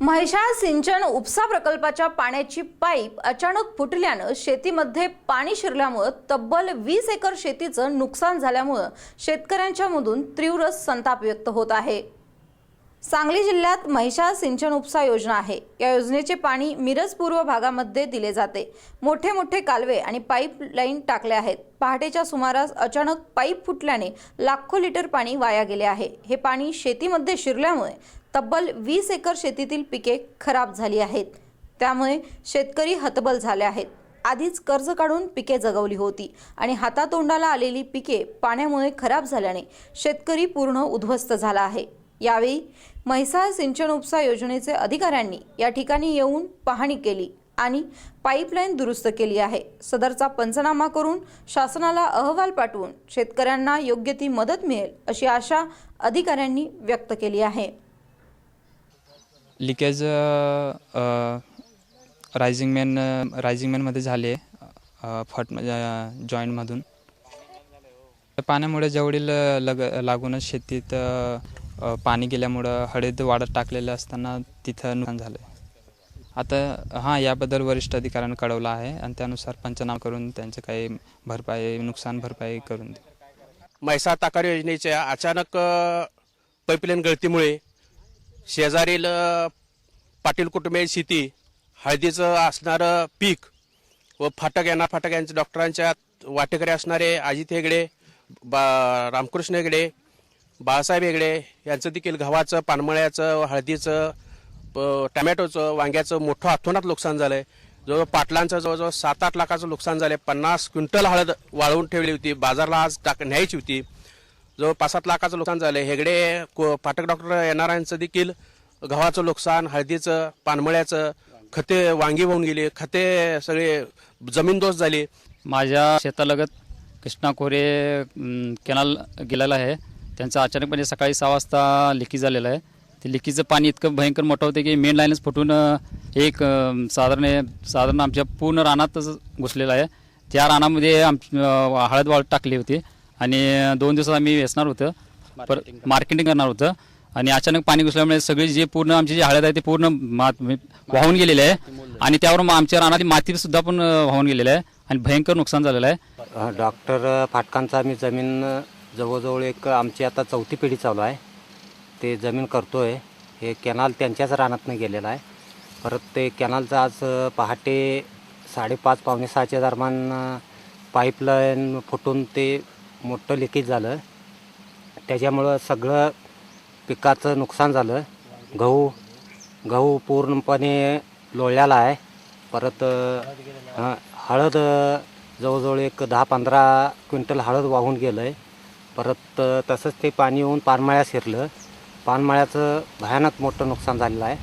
म्हैशाळ सिंचन उपसा प्रकल्पाच्या पाण्याची पाईप अचानक फुटल्यानं शेतीमध्ये पाणी शिरल्यामुळं तब्बल वीस एकर शेतीचं नुकसान झाल्यामुळं शेतकऱ्यांच्या मधून तीव्र संताप व्यक्त होत आहे. सांगली जिल्ह्यात महिषा सिंचन उपसा योजना आहे. या योजनेचे पाणी मिरज पूर्व भागामध्ये दिले जाते. मोठे मोठे कालवे आणि पाईप लाईन टाकले आहेत. पहाटेच्या सुमारास अचानक पाईप फुटल्याने लाखो लिटर पाणी वाया गेले आहे. हे पाणी शेतीमध्ये शिरल्यामुळे तब्बल वीस एकर शेतीतील पिके खराब झाली आहेत. त्यामुळे शेतकरी हतबल झाले आहेत. आधीच कर्ज काढून पिके जगवली होती आणि हातातोंडाला आलेली पिके पाण्यामुळे खराब झाल्याने शेतकरी पूर्ण उद्ध्वस्त झाला आहे. यावेळी म्हैसाळ सिंचन उपसा योजनेचे अधिकाऱ्यांनी या ठिकाणी येऊन पाहणी केली आणि पाईपलाईन दुरुस्त केली आहे. सदरचा पंचनामा करून शासनाला अहवाल पाठवून शेतकऱ्यांना योग्य ती मदत मिळेल अशी आशा अधिकाऱ्यांनी व्यक्त केली आहे. लिकेज रायझिंग मॅन रायझिंग मॅनमध्ये झाले फट जॉईंटमधून पाण्यामुळे जवळील लग लागूनच शेतीत पाणी गेल्यामुळं हळद वाढत टाकलेलं असताना तिथं नुकसान झालं आता हां याबद्दल वरिष्ठ अधिकाऱ्यांना कळवलं आहे आणि त्यानुसार पंचनामा करून त्यांचं काही भरपाई नुकसान भरपाई करून दे म्हैसाळ ताकार योजनेच्या अचानक पाईपलाईन गळतीमुळे शेजारील पाटील कुटुंबे शेती हळदीचं असणारं पीक व फाटक यांना फाटक यांच्या डॉक्टरांच्या वाटेकरी असणारे अजित हेगडे बा रामकृष्ण हेगडे बाळासाहेब हेगडे यांचं देखील गव्हाचं पानमळ्याचं हळदीचं प- टमॅटोचं वांग्याचं मोठं अथोनात नुकसान झालं आहे जवळजवळ पाटलांचं जवळजवळ सात आठ लाखाचं नुकसान झालंय. पन्नास क्विंटल हळद वाळवून ठेवली होती. बाजारला आज टाक न्यायची होती. जवळ पाच सात लाखाचं नुकसान झालं हेगडे को- फाटक डॉक्टर येणाऱ्यांचं देखील गव्हाचं नुकसान हळदीचं पानमळ्याचं खते वांगी होऊन गेली खते सगळे जमीनदोस्त झाली. माझ्या शेतालगत कृष्णा खोरे कॅनल गेलेला आहे. त्यांचं अचानकपणे सकाळी सहा वाजता लिकी झालेलं आहे. ते लिकीचं पाणी इतकं भयंकर मोठं होतं की मेन लाईनच फुटून एक साधारण साधारण आमच्या पूर्ण रानातच घुसलेलं आहे. त्या रानामध्ये आम हळद वाळत टाकली होती. आणि दोन दिवसात आम्ही वेचणार होतं. पर मार्केटिंग करणार. होतं. आणि अचानक पाणी घुसल्यामुळे सगळी जे पूर्ण आमची जी हळद आहे ते पूर्ण वाहून गेलेले आहे. आणि त्यावर आमच्या रानातली माती सुद्धा पण वाहून गेलेलं आहे. आणि भयंकर नुकसान झालेलं आहे. डॉक्टर फाटकांचा आम्ही जमीन जवळजवळ एक आमची आता चौथी पिढी चालू आहे. ते जमीन करतोय. हे कॅनाल त्यांच्याच रानातनं गेलेलं आहे. परत ते कॅनालचं आज पहाटे साडेपाच पावणे सहाच्या दरम्यान पाईपलाईन फुटून ते मोठं लिकेज झालं. त्याच्यामुळं सगळं पिकाचं नुकसान झालं. गहू गहू पूर्णपणे लोळलेला आहे. परत हळद जवळजवळ एक दहा पंधरा क्विंटल हळद वाहून गेलं आहे परत तसंच ते पाणी येऊन पानमाळ्या शिरलं. पानमाळ्याचं भयानक मोठं नुकसान झालेलं आहे.